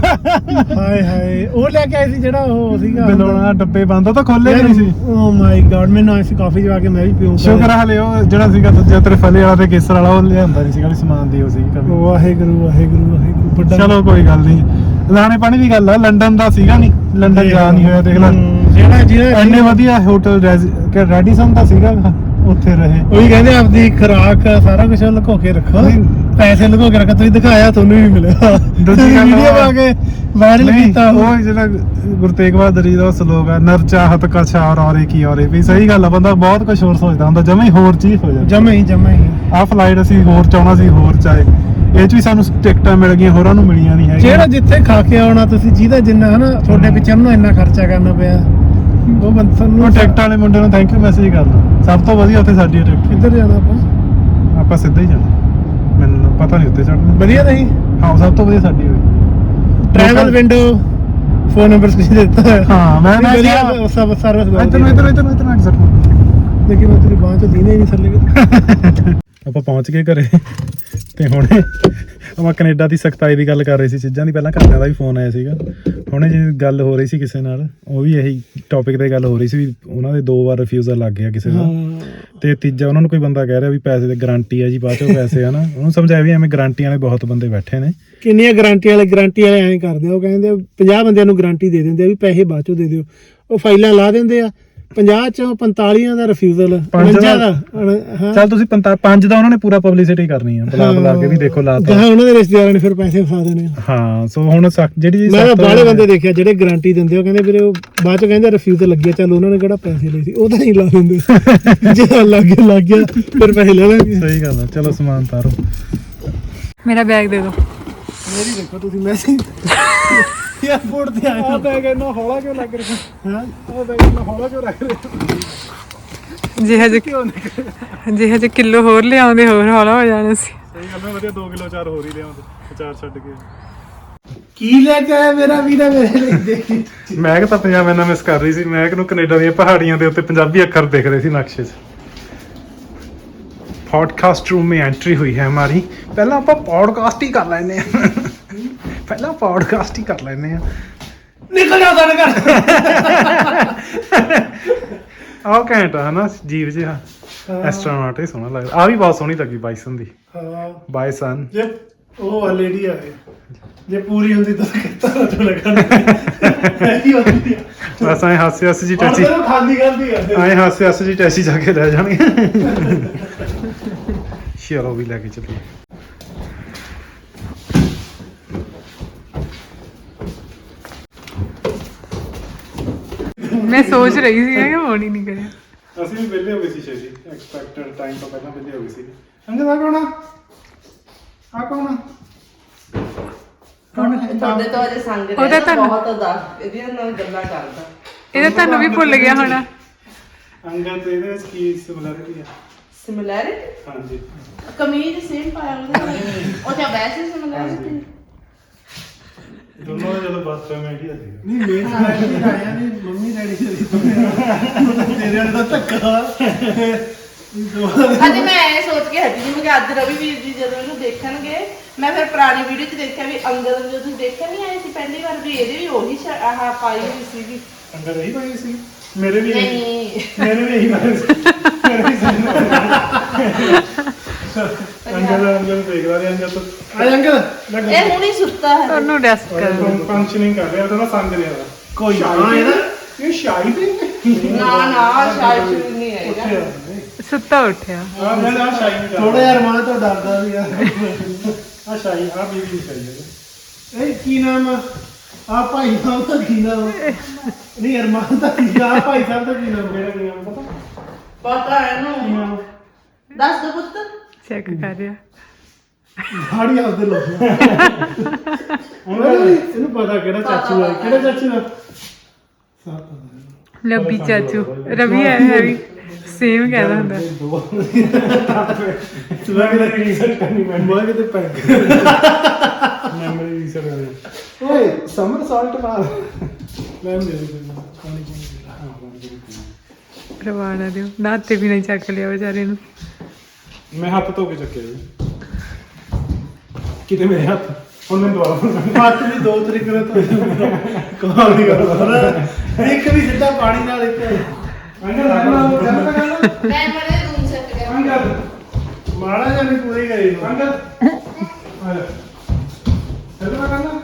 C: ਹਾਏ ਹਾਏ ਉਹ ਲੈ ਕੇ ਆਏ ਸੀ ਜਿਹੜਾ ਉਹ ਸੀਗਾ
B: ਬਿਲਾਉਣਾ ਡੱਬੇ ਬੰਦ ਉਹ ਤਾਂ ਖੋਲੇ ਨਹੀਂ ਸੀ।
C: ਓ ਮਾਈ ਗॉड ਮੈਨੂੰ ਆਈ ਸੀ ਕਾਫੀ ਜਵਾ ਕੇ ਮੈਂ ਵੀ ਪੀਊਂਗਾ।
B: ਸ਼ੁਕਰ ਹਲੇ ਉਹ ਜਿਹੜਾ ਸੀਗਾ ਦੂਜਾ ਤੇਰੇ ਫਲੇ ਵਾਲਾ ਤੇ ਕੇਸਰ ਵਾਲਾ ਉਹ ਲਿਆਂਦਾ ਨਹੀਂ ਸੀਗਾ ਵੀ ਸਮਾਨ ਦੀ ਉਹ ਸੀ ਕਮੀ।
C: ਵਾਹਿਗੁਰੂ ਵਾਹਿਗੁਰੂ ਵਾਹਿਗੁਰੂ ਵੱਡਾ
B: ਚਲੋ ਕੋਈ ਗੱਲ ਨਹੀਂ। ਲਾਣੇ ਪਾਣੀ ਦੀ ਗੱਲ ਆ ਲੰਡਨ ਦਾ ਸੀਗਾ ਨਹੀਂ ਲੰਡਨ ਜਾ ਨਹੀਂ ਹੋਇਆ ਦੇਖ ਲੈ।
C: ਜਿਹੜਾ ਜਿਹੜਾ
B: ਇੰਨੇ ਵਧੀਆ ਹੋਟਲ ਰੈਡੀਸਨ ਦਾ ਸੀਗਾ। ਉੱਥੇ ਰਹੇ।
C: ਉਹੀ ਕਹਿੰਦੇ ਆਪਦੀ ਖੁਰਾਕ ਸਾਰਾ ਕੁਝ ਲੁਕੋ ਕੇ ਰੱਖੋ। ਪੈਸੇ ਲੁਕੋ ਕੇ ਰੱਖੋ ਤੁਸੀਂ ਦਿਖਾਇਆ ਤੁਹਾਨੂੰ ਵੀ ਮਿਲਿਆ।
B: ਦੂਜੀ ਗੱਲ
C: ਵੀਡੀਓ ਪਾ ਕੇ ਵਾਇਰਲ ਕੀਤਾ।
B: ਉਹ ਜਿਹੜਾ ਗੁਰੂ ਤੇਗ ਬਹਾਦਰ ਜੀ ਦਾ ਸਲੋਗ ਆ ਨਰ ਚਾਹਤ ਕਾ ਛਾਰ ਔਰੇ ਕੀ ਔਰੇ। ਵੀ ਸਹੀ ਗੱਲ ਆ ਬੰਦਾ ਬਹੁਤ ਕੁਝ ਹੋਰ ਸੋਚਦਾ ਹੁੰਦਾ ਜਮੇ ਹੀ ਹੋਰ ਚੀਜ਼ ਹੋ ਜਾਂਦਾ
C: ਜਮੇ ਹੀ ਜਮੇ ਹੀ।
B: ਆਹ ਫਲਾਈਟ ਅਸੀਂ ਹੋਰ ਚਾਹਣਾ ਸੀ ਹੋਰ ਚਾਹੇ। ਇਹ ਚ ਵੀ ਸਾਨੂੰ ਟਿਕਟਾਂ ਮਿਲ ਗਈਆਂ ਹੋਰਾਂ ਨੂੰ ਮਿਲੀਆਂ ਨਹੀਂ ਹੈਗੀਆਂ।
C: ਜਿਹੜਾ ਜਿੱਥੇ ਖਾ ਕੇ ਆਉਣਾ ਤੁਸੀਂ ਜਿਹਦਾ ਜਿੰਨਾ ਹਨਾ ਤੁਹਾਡੇ ਪਿੱਛੇ ਨੂੰ ਇੰਨਾ ਖਰਚਾ ਕਰਨਾ ਪਿਆ। ਉਹ ਬੰਦ
B: ਉਹ
C: ਨੂੰ
B: ਟਿਕਟ ਵਾਲੇ ਮੁੰਡੇ ਨੂੰ ਥੈਂਕ ਯੂ ਮੈਸੇਜ ਕਰਨਾ। ਸਭ ਤੋਂ ਵਧੀਆ ਉੱਥੇ ਸਾਡੀ ਟਿਕਟ
C: ਕਿੱਧਰ ਜਾਣਾ ਆਪਾਂ?
B: ਆਪਾਂ ਸਿੱਧਾ ਹੀ ਜਾਣਾ। ਮੈਨੂੰ ਪਤਾ ਨਹੀਂ ਉੱਤੇ ਚੜਨਾ
C: ਵਧੀਆ ਨਹੀਂ?
B: ਹਾਂ ਸਭ ਤੋਂ ਵਧੀਆ ਸਾਡੀ ਹੋਈ।
C: ਟਰੈਵਲ ਵਿੰਡੋ ਫੋਨ ਨੰਬਰ ਤੁਸੀਂ ਦਿੱਤਾ। ਹੋਇਆ
B: ਹਾਂ ਮੈਂ ਨਾ
C: ਵਧੀਆ ਸਭ ਸਰਵਿਸ
B: ਇਧਰ ਨੂੰ ਇਧਰ ਨੂੰ, ਇਧਰ ਨੂੰ ਇਧਰ ਨੂੰ
C: ਦੇਖੀ ਮੈਂ ਤੇਰੀ ਬਾਂਹ ਚ ਦੀਨੇ ਨਹੀਂ ਥੱਲੇ
B: ਆਪਾਂ ਪਹੁੰਚ ਗਏ ਘਰੇ। ਤੇ ਹੁਣੇ ਆਪਾਂ ਕੈਨੇਡਾ ਦੀ ਸਖਤਾਈ ਦੀ ਗੱਲ ਕਰ ਰਹੇ ਸੀ ਚੀਜ਼ਾਂ ਦੀ ਪਹਿਲਾਂ ਘਰਦਿਆਂ ਦਾ ਵੀ ਫੋਨ ਆਇਆ ਸੀਗਾ। ਹੁਣੇ ਜੀ ਗੱਲ ਹੋ ਰਹੀ ਸੀ ਕਿਸੇ ਨਾਲ ਉਹ ਵੀ ਇਹੀ ਟੌਪਿਕ ਤੇ ਗੱਲ ਹੋ ਰਹੀ ਸੀ ਵੀ ਉਹਨਾਂ ਦੇ ਦੋ ਵਾਰ ਰਿਫਿਊਜ਼ਲ ਲੱਗ ਗਿਆ ਕਿਸੇ ਦਾ। ਤੇ ਤੀਜਾ ਉਹਨਾਂ ਨੂੰ ਕੋਈ ਬੰਦਾ ਕਹਿ ਰਿਹਾ ਵੀ ਪੈਸੇ ਦੀ ਗਾਰੰਟੀ ਹੈ ਜੀ ਬਾਅਦ ਚੋਂ ਪੈਸੇ ਆ ਨਾ। ਉਹਨੂੰ ਸਮਝਾਇਆ ਵੀ ਐਵੇਂ ਗਾਰੰਟੀਆਂ ਵਾਲੇ ਬਹੁਤ ਬੰਦੇ ਬੈਠੇ ਨੇ।
C: ਕਿੰਨੀਆਂ ਗਾਰੰਟੀ ਵਾਲੇ ਗਾਰੰਟੀ ਵਾਲੇ ਐਂ ਕਰਦੇ ਉਹ ਕਹਿੰਦੇ 50 ਬੰਦਿਆਂ ਨੂੰ ਗਾਰੰਟੀ ਦੇ ਦਿੰਦੇ ਆ ਵੀ ਪੈਸੇ ਬਾਅਦ ਚੋਂ ਦੇ ਦਿਓ। ਉਹ ਫਾਈਲਾਂ ਲਾ ਦਿੰਦੇ ਆ 50 ਚੋਂ 45 ਦਾ ਰਿਫਿਊਜ਼ਲ
B: ਪੰਜ
C: 49
B: ਦਾ-
C: ਅਣ- ਹਾਂ।
B: ਚੱਲ ਤੁਸੀਂ ਪੰਤਾ- ਪੰਜ ਦਾ ਉਹਨਾਂ ਨੇ ਪੂਰਾ ਪਬਲਿਸਿਟੀ ਕਰਨੀ ਆ ਬੁਲਾ ਬੁਲਾ ਕੇ ਵੀ ਦੇਖੋ ਲਾਤਾ
C: ਗਾਹਾਂ ਉਹਨਾਂ ਦੇ ਰਿਸ਼ਤੇਦਾਰਾਂ ਨੇ ਫਿਰ ਪੈਸੇ ਫਸਾ ਦੇਣੇ ਆ।
B: ਹਾਂ ਸੋ ਹੁਣ ਜਿਹੜੀ ਜੀ
C: ਮੈਂ ਤਾਂ
B: ਸਖ਼ਤ-
C: ਬਾਹਲੇ ਬੰਦੇ ਦੇਖਿਆ ਜਿਹੜੇ ਗਾਰੰਟੀ ਦਿੰਦੇ ਉਹ ਕਹਿੰਦੇ ਵੀਰੇ ਉਹ ਬਾਅਦ ਚ ਕਹਿੰਦੇ ਰਿਫਿਊਜ਼ਲ ਲੱਗਿਆ ਚੱਲ ਉਹਨਾਂ ਨੇ ਕਿਹੜਾ ਪੈਸੇ ਲਏ ਸੀ? ਉਹ ਤਾਂ ਨਹੀਂ ਲਾ ਦਿੰਦੇ। ਜੇ ਲੱਗ ਗਿਆ ਲੱਗ ਗਿਆ ਫਿਰ ਪੈਸੇ ਲੈ ਲੈਣਗੇ।
B: ਸਹੀ ਗੱਲ ਆ ਚਲੋ ਸਮਾਨ ਤਾਰੋ।
A: ਮੇਰਾ ਬੈਗ ਦੇ ਦਿਓ।
C: ਮੇਰੀ ਦੇਖੋ ਤੁਸੀਂ ਮੈਸੇਜ ਏਅਰਪੋਰਟ ਤੇ ਆਇਆ
B: ਆ ਬੈਗ ਇੰਨਾ ਹੌਲਾ ਕਿਉਂ ਲੱਗ ਰਿਹਾ?
C: ਹਾਂ?
B: ਆ ਬੈਗ ਇੰਨਾ ਹੌਲਾ ਕਿਉਂ ਲੱਗ ਰਿਹਾ?
A: ਜਿਹੇ ਜਿਹੇ
B: ਕਿਉਂ
A: ਜਿਹੇ ਜਿਹੇ ਕਿਲੋ ਹੋਰ ਲਿਆਉਂਦੇ ਹੋਰ ਹੌਲਾ ਹੋ ਜਾਣਾ ਸੀ।
B: ਸਹੀ ਗੱਲ ਹੈ ਵਧੀਆ 2 ਕਿਲੋ ਚਾਰ ਹੋਰ ਹੀ ਲਿਆਉਂਦੇ ਚਾਰ ਛੱਡ ਕੇ।
C: ਕੀ ਲੈ ਕੇ ਆਇਆ ਮੇਰਾ ਵੀਰਾ ਮੇਰੇ ਲਈ? ਦੇਖੀ
B: ਮੈਂ ਤਾਂ ਪੰਜਾਬ ਇਹਨਾਂ ਮਿਸ ਕਰ ਰਹੀ ਸੀ। ਮੈਂ ਨੂੰ ਕੈਨੇਡਾ ਦੀਆਂ ਪਹਾੜੀਆਂ ਦੇ ਉੱਤੇ ਪੰਜਾਬੀ ਅੱਖਰ ਦੇਖ ਰਹੇ ਸੀ ਨਕਸ਼ੇ 'ਚ। ਪੋਡਕਾਸਟ ਰੂਮ ਮੇ ਐਂਟਰੀ ਹੋਈ ਹੈ ਹਮਾਰੀ। ਪਹਿਲਾਂ ਆਪਾਂ ਪੋਡਕਾਸਟ ਹੀ ਕਰ ਲੈਨੇ ਆ ਪਹਿਲਾਂ ਪੋਡਕਾਸਟ ਹੀ ਕਰ ਲੈਨੇ ਆ
C: ਨਿਕਲ ਜਾ ਸਾਡੇ ਘਰ।
B: ਆਹ ਘੈਂਟ ਆ ਹਨਾ ਜੀਵ ਜਿਹਾ। ਐਸਟਰੋਨੌਟ ਹੀ ਸੋਹਣਾ ਲੱਗਦਾ। ਆ ਵੀ ਬਹੁਤ ਸੋਹਣੀ ਲੱਗੀ ਬਾਈਸਨ ਦੀ।
C: ਹਾਂ।
B: ਬਾਈਸਨ।
C: ਜੇ ਉਹ ਆ ਲੇਡੀ ਆ ਗਈ ਜੇ ਪੂਰੀ ਹੁੰਦੀ ਤਾਂ ਕਿੱਤਾ ਰੋ ਲੱਗਣਾ ਐਸੀ ਹੁੰਦੀ ਆ।
B: ਬਸ ਐ ਹਾਸੇ ਹਾਸੇ ਜੀ ਟੱਚੀ।
C: ਤੈਨੂੰ ਖਾਂਦੀ ਖਾਂਦੀ ਕਰਦੇ
B: ਐ ਹਾਸੇ ਹਾਸੇ ਜੀ ਟੈਸੀ ਜਾ ਕੇ ਲੈ ਜਾਣੀ। ਚਲੋ ਵੀ ਲੈ ਕੇ ਚੱਲੀਏ।
A: ਮੈਂ ਸੋਚ ਰਹੀ ਸੀ ਕਿ ਫੋਨ ਹੀ ਨਹੀਂ ਕਰਿਆ।
B: ਅਸੀਂ ਵੀ ਵਿਹਲੇ ਹੋ ਗਏ ਸੀ ਛੇਤੀ ਐਕਸਪੈਕਟਡ ਟਾਈਮ ਤੋਂ ਪਹਿਲਾਂ ਵਿਹਲੇ ਹੋ ਗਏ ਸੀ। ਅੰਗਦ ਆ ਕੌਣ ਆ? ਆ ਕੌਣ ਆ?
D: ਤੁਹਾਡੇ ਤੋਂ ਅਜੇ ਸੰਗ
A: ਉਹਦਾ
D: ਰਿਹਾ
A: ਤੁਹਾਨੂੰ-
D: ਬਹੁਤ ਦੱਸ ਇਹਦੀਆਂ ਨਾਲ ਗੱਲਾਂ ਕਰਦਾ।
A: ਇਹ ਤਾਂ ਤੁਹਾਨੂੰ ਵੀ ਭੁੱਲ ਗਿਆ ਹੋਣਾ।
B: ਅੰਗਦ ਤੇ ਇਹਦੇ ਵਿੱਚ ਕੀ ਸਿਮਿਲਰਿਟੀ ਆ?
D: ਸਿਮਿਲੈਰਿਟੀ
B: ਹਾਂਜੀ।
D: ਕਮੀਜ਼ ਸੇਮ ਪਾਇਆ ਉਹਨੇ। ਉਹ ਤਾਂ ਵੈਸੇ ਸਿਮਿਲੈਰਿਟੀ
B: ਦੋਨੋਂ ਦਾ ਜਦੋਂ ਮੈਂ ਹੀ ਸੀ
C: ਨਹੀਂ ਸਾਈਡ ਤੇ ਆਇਆ ਨਹੀਂ ਮੰਮੀ ਡੈਡੀ ਦੀ ਤੇਰੇ ਵਾਲੇ ਦਾ ਧੱਕਾ
D: ਅੱਜ ਮੈਂ ਇਹ ਸੋਚ ਕੇ ਹਟੀ ਸੀ ਮੈਂ ਕਿ ਅੱਜ ਰਵੀ ਵੀਰ ਜੀ ਜਦੋਂ ਇਹਨੂੰ ਦੇਖਣਗੇ ਮੈਂ ਫਿਰ ਪੁਰਾਣੀ ਵੀਡੀਓ 'ਚ ਦੇਖਿਆ ਵੀ ਅੰਗਦ ਨੂੰ ਜਦੋਂ ਤੁਸੀਂ ਦੇਖਿਆ ਨਹੀਂ ਆਏ ਸੀ ਪਹਿਲੀ ਵਾਰ ਵੀ ਇਹਦੇ ਵੀ ਉਹੀ ਸ਼- ਆਹ ਪਾਈ ਹੋਈ ਸੀਗੀ।
B: ਅੰਗਦ ਇਹੀ ਪਾਈ ਸੀ? ਮੇਰੇ ਵੀ ਇਹੀ-
D: ਨਹੀਂ।
B: ਮੇਰੇ ਵੀ ਇਹੀ ਪਾਈ ਸੀ। ਮੇਰੇ ਵੀ ਸਹੀ ਅੰਗਦ ਅੰਗਦ ਦੇਖ ਰਿਹਾ ਅੰਗਦ ਤੋਂ।
C: ਆ ਅੰਕਲ। ਲੱਗ
D: ਇਹ ਹੁਣੀ ਸੁੱਤਾ ਹੈ।
A: ਤੁਹਾਨੂੰ ਰੈਸਟ ਕਰ
B: ਫੰਕਸ਼ਨਿੰਗ ਕਰ ਰਿਹਾ ਉਹਦਾ ਨਾ ਸੰਗ ਰਿਹਾ ਵਾ।
C: ਕੋਈ ਨਾ
B: ਸ਼ਾਹੀ
C: ਇਹਦਾ
B: ਤੇ- ਇਹ ਸ਼ਾਹੀ ਤੇ
D: ਨਾ ਨਾ ਸ਼ਾਇਦ ਸ਼ੁਰੂ ਨਹੀਂ ਆਏਗਾ
A: ਸੁੱਤਾ ਉੱਠਿਆ।
B: ਆ ਮੈਂ ਆ ਸ਼ਾਹੀ ਨਹੀਂ
C: ਥੋੜਾ ਯਾਰ ਮਾਂ ਤੋਂ ਡਰਦਾ ਵੀ ਆ।
B: ਆ ਸ਼ਾਹੀ ਆ ਬੀਬੀ ਨਹੀਂ ਸ਼ਾਹੀ ਹੈ।
C: ਇਹ ਕੀ ਨਾਮ ਆ? ਆ ਭਾਈ ਸਾਹਿਬ ਦਾ ਕੀ ਨਾਮ? ਆ? ਨਹੀਂ ਅਰਮਾਨ ਦਾ ਕੀ ਆ ਭਾਈ ਸਾਹਿਬ ਦਾ ਕੀ ਨਾਮ? ਆ?
B: ਮੇਰਾ ਨਾਮ ਪਤਾ?
D: ਪਤਾ ਹੈ ਇਹਨੂੰ। ਦੱਸ ਦੋ ਪੁੱਤ।
A: ਚੈੱਕ ਕਰ ਰਿਹਾ।
C: ਦਾੜੀ ਆਪਦੇ ਲੋਕ ਇਹਨੂੰ ਪਤਾ ਕਿਹੜਾ ਚਾਚੂ ਆ ਕਿਹੜਾ ਚਾਚੂ ਆ? ਪਤਾ
A: ਲੱਭੀ ਚਾਚੂ ਰਵੀ ਹੈ ਹੈ ਵੀ ਸੇਮ ਕਹਿੰਦਾ ਹੁੰਦਾ
B: ਸੁਣਾ ਕੇ ਰੀਸਰਚ ਕਰਨੀ ਪੈਣੀ।
C: ਮੈਂ ਕਿਤੇ ਪੈਗ
B: ਮੈਮਰੀ ਰੀਸਰਚ ਕਰਨੀ।
C: ਓਏ ਸਮਰ ਸਾਲਟ ਮਾਰ ਮੈਂ ਮੇਰੇ ਕੋਲ ਪਾਣੀ
A: ਰਵਾਨਾ ਦਿਓ। ਨਾਤੇ ਵੀ ਨਹੀਂ ਚੱਕ ਲਿਆ ਵਿਚਾਰੇ ਨੂੰ।
B: ਮੈਂ ਹੱਥ ਧੋ ਕੇ ਚੱਕਿਆ ਜੀ। ਕਿਤੇ ਮੇਰੇ ਹੱਥ? ਹੁਣ ਮੈਂ ਦੁਬਾਰਾ ਬੋਲਣਾ।
C: ਹੱਥ ਵੀ ਦੋ ਤਰੀਕੇ ਨਾਲ ਧੋਦੇ ਕਮਾਲ ਦੀ ਗੱਲ ਆ। ਇੱਕ ਵੀ ਸਿੱਧਾ ਪਾਣੀ ਨਾਲ ਇੱਕ
B: ਅੰਗਦ ਆਪਣਾ ਕਰਦਾ ਗੱਲ
D: ਮੈਂ ਬੜੇ ਰੂਮ ਸੈੱਟ ਕਰ।
B: ਅੰਗਦ
C: ਮਾੜਾ ਜਿਹਾ ਨਹੀਂ ਪੂਰੀ ਕਰੀ
B: ਅੰਗਦ ਆ ਜਾ। ਚੱਲ ਮੈਂ ਕਰਨਾ।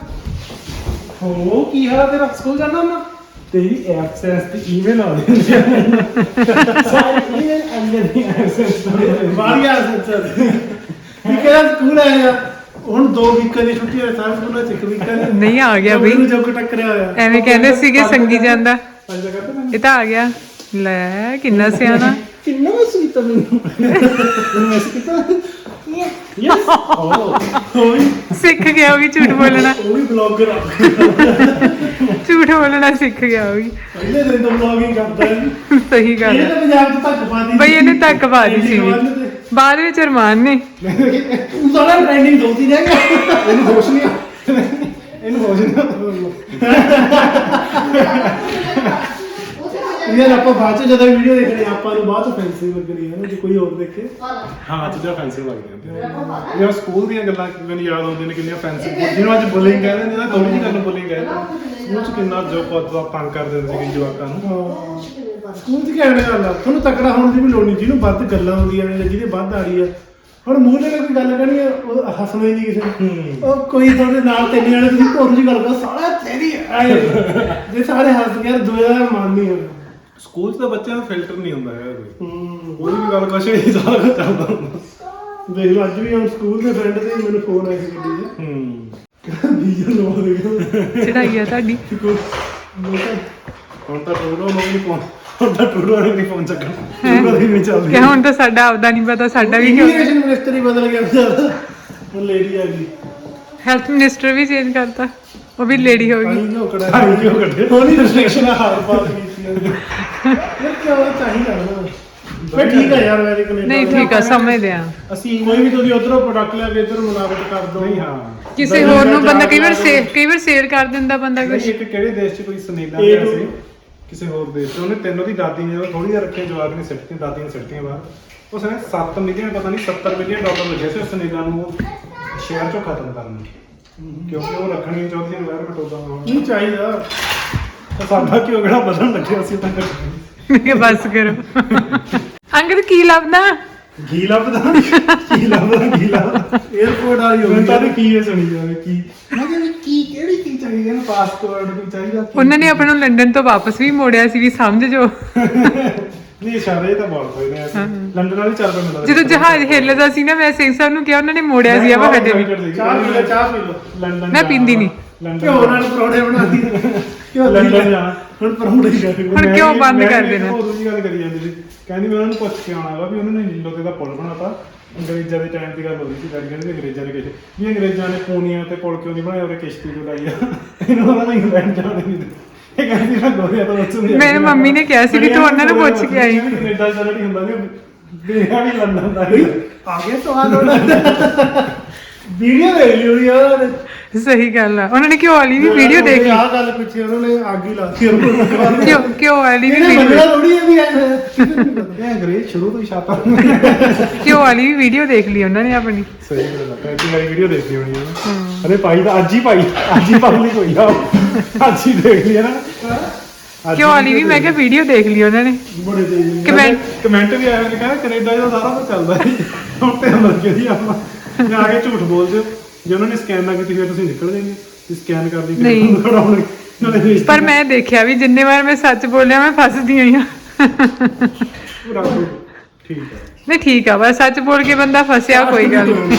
B: ਹੋ ਕੀ ਹਾਲ ਤੇਰਾ? ਸਕੂਲ ਜਾਣਾ ਨਾ ਤੇਰੀ ਐਬਸੈਂਸ ਤੇ ਈਮੇਲ ਆ ਰਹੀ ਹੈ ਸਾਰੀ ਈਮੇਲ ਅੰਗਦ ਦੀ ਐਬਸੈਂਸ
C: ਵਾਰੀਆ ਸੱਚਰ ਕੀ ਕਿਹੜਾ ਸਕੂਲ ਆਇਆ ਹੁਣ ਦੋ ਵੀਕਾਂ ਦੀ ਛੁੱਟੀ ਹੋਈ ਸਾਰੇ ਸਕੂਲਾਂ ਚ ਇੱਕ ਵੀਕਾਂ ਦੀ।
A: ਨਹੀਂ ਆ ਗਿਆ ਬਈ।
C: ਨੂੰ ਜੋਗ ਟੱਕਰਿਆ ਹੋਇਆ।
A: ਐਵੇਂ ਕਹਿੰਦੇ ਸੀਗੇ ਸੰਗੀ ਜਾਂਦਾ। ਇਹ ਤਾਂ ਆ ਗਿਆ। ਲੈ ਕਿੰਨਾ ਸਿਆਣਾ।
B: ਕਿੰਨਾ ਸੀ ਤਾਂ ਮੈਨੂੰ। ਕੀਤਾ। ਯੈਸ
C: ਵੀ
A: ਸਿੱਖ ਗਿਆ ਉਹ ਵੀ ਝੂਠ ਬੋਲਣਾ।
C: ਉਹ ਵੀ ਬਲੌਗਰ ਆ।
A: ਝੂਠ ਬੋਲਣਾ ਸਿੱਖ ਗਿਆ ਉਹ ਵੀ।
C: ਪਹਿਲੇ ਦਿਨ ਤੋਂ ਬਲੌਗਿੰਗ ਕਰਦਾ ਹੈ
A: ਸਹੀ ਗੱਲ
C: ਇਹ
A: ਹੈ।
C: ਤਾਂ ਪੰਜਾਬ ਤੋਂ ਧੱਕ ਪਾਦੀ
A: ਬਈ ਇਹਨੇ ਧੱਕ ਪਾ ਦਿੱਤੀ ਸੀ। ਬਾਅਦ ਵਿੱਚ ਅਰਮਾਨ ਨੇ।
C: ਤੂੰ ਨਾ ਟ੍ਰੈਂਡਿੰਗ ਦੋ ਤੀ ਜਾਏਗਾ
B: ਇਹਨੂੰ ਹੋਸ਼ ਨਹੀਂ ਆ। ਇਹਨੂੰ ਹੋਸ਼ ਨਹੀਂ
C: ਯਾਰ ਆਪਾਂ ਬਾਅਦ ਚ ਜਦੋਂ ਵੀਡੀਓ ਦੇਖਣੀ ਆਪਾਂ ਨੂੰ ਬਾਅਦ ਚ ਫੈਂਸੀ ਲੱਗਣੀ ਹੈ ਨਾ ਜੇ ਕੋਈ ਹੋਰ ਦੇਖੇ।
B: ਹਾਂ ਚੀਜ਼ਾਂ ਫੈਂਸੀ ਲੱਗਦੀਆਂ ਹੁੰਦੀਆਂ ਇਹ ਸਕੂਲ ਦੀਆਂ ਗੱਲਾਂ ਮੈਨੂੰ ਯਾਦ ਆਉਂਦੀਆਂ ਨੇ ਕਿੰਨੀਆਂ ਫੈਂਸੀ ਜਿਹਨੂੰ ਅੱਜ ਬੁਲਿੰਗ ਕਹਿੰਦੇ ਨੇ ਨਾ ਥੋੜੀ ਜਿਹੀ ਗੱਲ ਨੂੰ ਬੁਲਿੰਗ ਕਹਿੰਦੇ ਸਕੂਲ ਚ ਕਿੰਨਾ ਜੋ ਪੋਤਾ ਪੰਗ ਕਰ ਦਿੰਦੇ ਸੀ ਕਈ ਜਵਾਕਾਂ ਨੂੰ।
C: ਸਕੂਲ ਚ ਕਿਹੜੇ ਗੱਲ ਆ ਤੁਹਾਨੂੰ ਤਕੜਾ ਹੋਣ ਦੀ ਵੀ ਲੋੜ ਨਹੀਂ ਜਿਹਨੂੰ ਵੱਧ ਗੱਲਾਂ ਹੁੰਦੀਆਂ ਨੇ ਜਾਂ ਜਿਹਦੇ ਵੱਧ ਆੜੀ ਆ। ਹੁਣ ਮੂੰਹ ਨਾਲ ਕੋਈ ਗੱਲ ਕਰਨੀ ਆ, ਉਹ ਹੱਸਣਾ ਹੀ ਨਹੀਂ ਕਿਸੇ ਨੂੰ। ਉਹ ਕੋਈ ਤੁਹਾਡੇ ਨਾਲ ਤਿੰਨ ਜਣੇ ਤੁਸੀਂ ਭੋਰੂ ਜੀ ਗੱਲ ਕਰੋ ਸਾਲਾ ਤੇਰੀ ਆਏ ਜੇ ਸਾਰੇ ਹੱਸ ਗਏ ਦੂਏ ਦਾ ਮਨ ਨਹੀਂ ਹੋਣਾ
B: ਸਕੂਲ ਚ ਤਾਂ ਬੱਚਿਆਂ ਦਾ ਫਿਲਟਰ ਨਹੀਂ ਹੁੰਦਾ ਹੈ ਕੋਈ।
C: ਹੂੰ।
B: ਕੋਈ ਵੀ ਗੱਲ ਕੁਛ ਵੀ ਸਾਰਾ ਕੁਝ ਚੱਲਦਾ ਹੁੰਦਾ।
C: ਦੇਖ ਲਓ ਅੱਜ ਵੀ ਹੁਣ ਸਕੂਲ ਦੇ ਫਰੈਂਡ ਤੇ ਮੈਨੂੰ ਫੋਨ ਆਇਆ ਸੀ ਗੱਡੀ 'ਚ
B: ਹੂੰ।
C: ਵੀਜ਼ਾ ਲਵਾ ਦੇ
A: ਚੜਾਈ ਆ ਤੁਹਾਡੀ।
B: ਹੁਣ ਤਾਂ ਟੂਰੋ ਨੂੰ ਵੀ ਪਹੁੰਚ ਹੁਣ ਤਾਂ ਟੂਰੋ ਨੂੰ ਨਹੀਂ ਪਹੁੰਚ ਸਕਣ ਟੂਰੋ ਦੀ ਨਹੀਂ ਚੱਲਦੀ
A: ਕਿ ਹੁਣ ਤਾਂ ਸਾਡਾ ਆਪਦਾ ਨਹੀਂ ਪਤਾ ਸਾਡਾ ਵੀ ਕਿਉਂ
C: ਇਮੀਗ੍ਰੇਸ਼ਨ ਮਿਨਿਸਟਰ ਹੀ ਬਦਲ ਗਿਆ ਵਿਚਾਰਾ ਹੁਣ ਲੇਡੀ ਆ ਗਈ।
A: ਹੈਲਥ ਮਿਨਿਸਟਰ ਵੀ ਚੇਂਜ ਕਰਤਾ। ਉਹ ਵੀ ਲੇਡੀ ਹੋ ਗਈ।
C: ਪਾਣੀ ਝੋਕੜਾ
B: ਪਾਣੀ ਕਿਉਂ ਕੱਢਿਆ?
C: ਉਹਨੀ ਰਿਸਟ੍ਰਿਕਸ਼ਨ ਹਾਰ ਪਾਸ ਕੀਤੀ ਇਹ ਕਿਉਂ ਚਾਹੀਦਾ ਨਾ ਮੈਂ ਠੀਕ ਆ ਯਾਰ ਵੈਸੇ ਕੈਨੇਡਾ
A: ਨਹੀਂ ਠੀਕ ਆ ਸਮਝਦੇ ਆ।
B: ਅਸੀਂ
C: ਕੋਈ ਵੀ ਤੁਸੀਂ ਉਧਰੋਂ ਪ੍ਰੋਡਕਟ ਲਿਆ ਕੇ ਇਧਰ ਮੁਨਾਫਤ ਕਰ ਦੋ
B: ਨਹੀਂ ਹਾਂ।
A: ਕਿਸੇ ਹੋਰ ਨੂੰ ਬੰਦਾ ਕਈ ਵਾਰ ਸੇ ਕਈ ਵਾਰ ਸ਼ੇਅਰ ਕਰ ਦਿੰਦਾ ਬੰਦਾ ਕੁਝ
B: ਇੱਕ ਕਿਹੜੇ ਦੇਸ਼ 'ਚ ਕੋਈ ਸੁਨੇਲਾ
C: ਲਿਆ
B: ਸੀ? ਕਿਸੇ ਹੋਰ ਦੇਸ਼ 'ਚ? ਉਹਨੇ ਤੈਨੂੰ ਦੀ ਦਾਦੀ ਨੇ ਥੋੜੀ ਜਿਹਾ ਰੱਖੇ ਜਵਾਕ ਨੇ ਸਿੱਟਤੀ ਦਾਦੀ ਨੇ ਸਿੱਟਤੀ ਬਾਹਰ। ਉਸਨੇ 7 ਮਿਲੀਅਨ ਪਤਾ ਨਹੀਂ 70 ਮਿਲੀਅਨ ਡਾਲਰ ਲੱਗੇ ਸੀ ਸੁਨੇਲਾ ਨੂੰ ਸ਼ੇਅਰ 'ਚੋਂ ਖਤਮ ਕਰਨ ਕਿਉਂਕਿ ਉਹ ਰੱਖਣੀ ਚਾਹੁੰਦੀ ਹੈ ਇਨਵਾਇਰਨਮੈਂਟ ਉਦਾਂ
C: ਨਹੀਂ ਚਾਹੀਦਾ?
B: ਤਾਂ ਸਾਡਾ ਕਿਉਂ ਕਿਹੜਾ ਬਦਲਣ ਲੱਗਿਆ ਸੀ ਤਾਂ ਕਰਕੇ
A: ਮੈਂ ਕਿਹਾ ਬਸ ਕਰੋ ਅੰਗਦ ਕੀ ਲੱਭਦਾ
B: ਘੀ ਲੱਭਦਾ ਕੀ ਲੱਭਦਾ ਘੀ ਲੱਭਦਾ
C: 에어ਪੋਰਟ ਵਾਲੀ ਹੋ
B: ਮੈਂ
C: ਗਈ
B: ਤਾਂ ਵੀ ਕੀ ਇਹ ਸੁਣੀ ਜਾਵੇ ਕੀ ਮੈਂ ਕਿਹਾ ਵੀ ਕੀ ਕਿਹੜੀ ਕੀ ਚਾਹੀਦੀ ਹੈ ਪਾਸਪੋਰਟ ਕੋਈ ਚਾਹੀਦਾ ਕੀ?
A: ਉਹਨਾਂ ਨੇ ਆਪਾਂ ਨੂੰ ਲੰਡਨ ਤੋਂ ਵਾਪਸ ਵੀ ਮੋੜਿਆ ਸੀ ਵੀ ਸਮਝ ਜੋ
B: ਨਹੀਂ ਇਸ਼ਾਰੇ ਤਾਂ ਬਹੁਤ ਹੋਏ ਨੇ ਅਸੀਂ ਲੰਡਨ ਵਾਲੀ ਚੱਲ ਪਏ ਮਿਲਦਾ
A: ਜਦੋਂ ਜਹਾਜ਼ ਹਿੱਲਦਾ ਸੀ ਨਾ ਮੈਂ ਸਿੰਘ ਸਾਹਿਬ ਨੂੰ ਕਿਹਾ ਉਹਨਾਂ ਨੇ ਮੋੜਿਆ ਸੀ ਆਪਾਂ ਕਦੇ ਵੀ
C: ਚਾਹ ਪੀ ਲਓ ਚਾਹ ਪੀ
B: ਲੰਡਨ
A: ਮੈਂ ਪੀਂਦੀ ਨਹੀਂ।
B: ਲੰਡਨ
C: ਕਿਉਂ ਉਹਨਾਂ ਨੂੰ ਪਰੌਂਠੇ ਬਣਾਦੀ ਕਿਉਂ
B: ਲੰਡਨ ਜਾਣਾ।
C: ਹੁਣ ਪਰੌਂਠੇ ਹੀ ਜਾਣੇ
A: ਹੁਣ ਕਿਉਂ ਬੰਦ ਕਰ ਦੇਣਾ?
B: ਉਹ ਦੂਜੀ ਗੱਲ ਕਰੀ ਜਾਂਦੀ ਸੀ। ਕਹਿੰਦੀ ਮੈਂ ਉਹਨਾਂ ਨੂੰ ਪੁੱਛ ਕੇ ਆਉਣਾ ਵਾ ਵੀ ਉਹਨਾਂ ਨੇ ਨੀਲੋ ਤੇ ਦਾ ਪੁਲ ਬਣਾਤਾ। ਅੰਗਰੇਜ਼ਾਂ ਦੇ ਟਾਈਮ ਦੀ ਗੱਲ ਹੋ ਰਹੀ ਸੀ ਡੈਡੀ ਕਹਿੰਦੇ ਅੰਗਰੇਜ਼ਾਂ ਨੇ ਕਿਹਾ। ਵੀ ਅੰਗਰੇਜ਼ਾਂ ਨੇ ਪੂਨੀਆਂ ਤੇ ਪੁਲ ਕਿਉਂ ਨਹੀਂ ਬਣਾਇਆ ਉਹਨੇ ਕਿਸ਼ਤੀ ਤੋਂ ਲਾਈ ਆ। ਇਹਨੂੰ ਉਹਨਾਂ ਨੇ ਇੰਗਲੈਂਡ ਜਾਣ ਨਹੀਂ ਦਿੱਤਾ ਇਹ ਕਹਿੰਦੀ ਮੈਂ ਗੋਰਿਆ ਤੋਂ ਉੱਥੋਂ ਨਹੀਂ
A: ਮੇਰੇ ਮੰਮੀ ਨੇ ਕਿਹਾ ਸੀ ਵੀ ਤੂੰ ਉਹਨਾਂ ਨੂੰ ਪੁੱਛ ਕੇ ਆਈ।
B: ਕੈਨੇਡਾ ਦਾ ਨਹੀਂ ਹੁੰਦਾ ਨਹੀਂ ਬੇਹਾ ਵੀ ਲੰਡਨ ਦਾ
C: ਆ। ਗਿਆ ਸਵਾਦ ਉਹਨਾਂ ਵੀਡੀਓ ਦੇਖ ਲਈ ਹੋਣੀ ਉਹਨਾਂ ਨੇ
A: ਸਹੀ ਗੱਲ ਆ। ਉਹਨਾਂ ਨੇ ਕਿਉਂ ਵਾਲੀ ਵੀ ਵੀਡੀਓ ਦੇਖ। ਲਈ
C: ਆਹ ਗੱਲ ਪਿੱਛੇ ਉਹਨਾਂ ਨੇ ਅੱਗ ਹੀ ਲਾਤੀ
A: ਕਿਉਂ ਕਿਉਂ ਵਾਲੀ ਵੀ
C: ਇਹਨੇ
A: ਵੀਡੀਓ
C: ਮੰਨਣਾ ਥੋੜੀ ਹੈ ਵੀ ਐ।
B: ਇਹ ਅੰਗਰੇਜ਼ ਸ਼ੁਰੂ ਤੋਂ ਹੀ ਛਾਪਾ।
A: ਕਿਉਂ ਵਾਲੀ ਵੀ ਵੀਡੀਓ ਦੇਖ ਲਈ ਉਹਨਾਂ ਨੇ ਆਪਣੀ।
B: ਸਹੀ ਗੱਲ ਹੈ ਕਿ ਮੇਰੀ ਵੀਡੀਓ ਦੇਖੀ ਹੋਣੀ ਹੈ। ਅਰੇ ਭਾਈ ਤਾਂ ਅੱਜ ਹੀ ਭਾਈ ਅੱਜ ਹੀ ਪਬਲਿਕ ਹੋਈ ਆ। ਅੱਜ ਹੀ ਦੇਖ ਲਈ ਹੈ ਨਾ।
A: ਕਿਉਂ ਵਾਲੀ ਵੀ ਮੈਂ ਕਿਹਾ ਵੀਡੀਓ ਦੇਖ ਲਈ ਉਹਨਾਂ ਨੇ।
C: ਬੜੇ ਤੇਜ਼
A: ਕਮੈਂਟ
B: ਕਮੈਂਟ ਵੀ ਆਏ ਨੇ ਕਹਿੰਦਾ ਕੈਨੇਡਾ ਦਾ ਸਾਰਾ ਕੁਝ ਚੱਲਦਾ ਸੀ ਹੁਣ ਤੇ ਲੱਗੇ ਜੀ ਆਪਾਂ। ਜਾਂ ਆ ਕੇ ਝੂਠ ਬੋਲਦੇ। ਹੋ ਜੇ ਉਹਨਾਂ ਨੇ ਸਕੈਨ ਨਾ ਕੀਤੀ ਫਿਰ ਤੁਸੀਂ ਨਿਕਲ ਜਾਓਗੇ ਜੇ ਸਕੈਨ ਕਰਦੀ ਫਿਰ
A: ਨਹੀਂ।
B: ਤੁਹਾਨੂੰ ਖੜਾਉਣੇ ਨਾਲੇ ਵੇਚ
A: ਪਰ ਮੈਂ ਦੇਖਿਆ ਵੀ ਜਿੰਨੇ ਵਾਰ ਮੈਂ ਸੱਚ ਬੋਲਿਆ ਮੈਂ ਫਸਦੀ ਆਈ ਆ
B: ਰੱਬ ਠੀਕ ਹੈ।
A: ਨਹੀਂ ਠੀਕ ਆ ਬਸ ਸੱਚ ਬੋਲ ਕੇ ਬੰਦਾ ਫਸਿਆ ਕੋਈ ਗੱਲ ਨਹੀਂ।